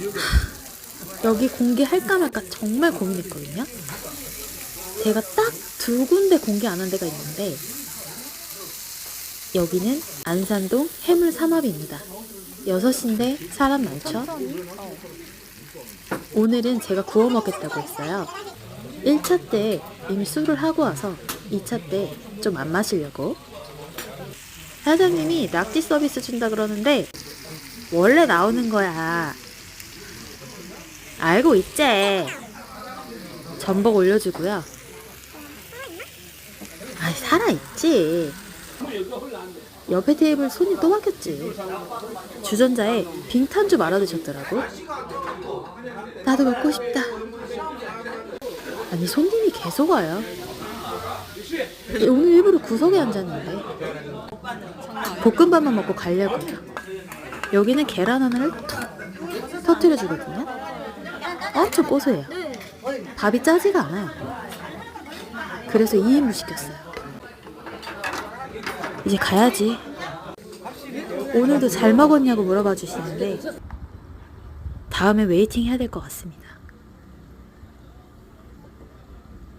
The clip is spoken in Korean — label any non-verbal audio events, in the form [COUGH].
[SIGHS] 여기 공개할까 말까 정말 고민했거든요. 제가 딱 두 군데 공개 안 한 데가 있는데 여기는 안산동 해물 삼합입니다. 6시인데 사람 많죠? 오늘은 제가 구워 먹겠다고 했어요. 1차 때 이미 술을 하고 와서 2차 때 좀 안 마시려고. 사장님이 낙지 서비스 준다 그러는데 원래 나오는 거야. 알고 있지. 전복 올려주고요. 아이, 살아있지. 옆에 테이블 손이 또 바뀌었지. 주전자에 빙탄주 말아 드셨더라고. 나도 먹고 싶다. 아니, 손님이 계속 와요. 오늘 일부러 구석에 앉았는데. 볶음밥만 먹고 가려고요. 여기는 계란 하나를 톡 터트려 주거든요. 엄청 고소해요. 밥이 짜지가 않아요. 그래서 2인분 시켰어요. 이제 가야지. 오늘도 잘 먹었냐고 물어봐 주시는데 다음에 웨이팅 해야 될 것 같습니다.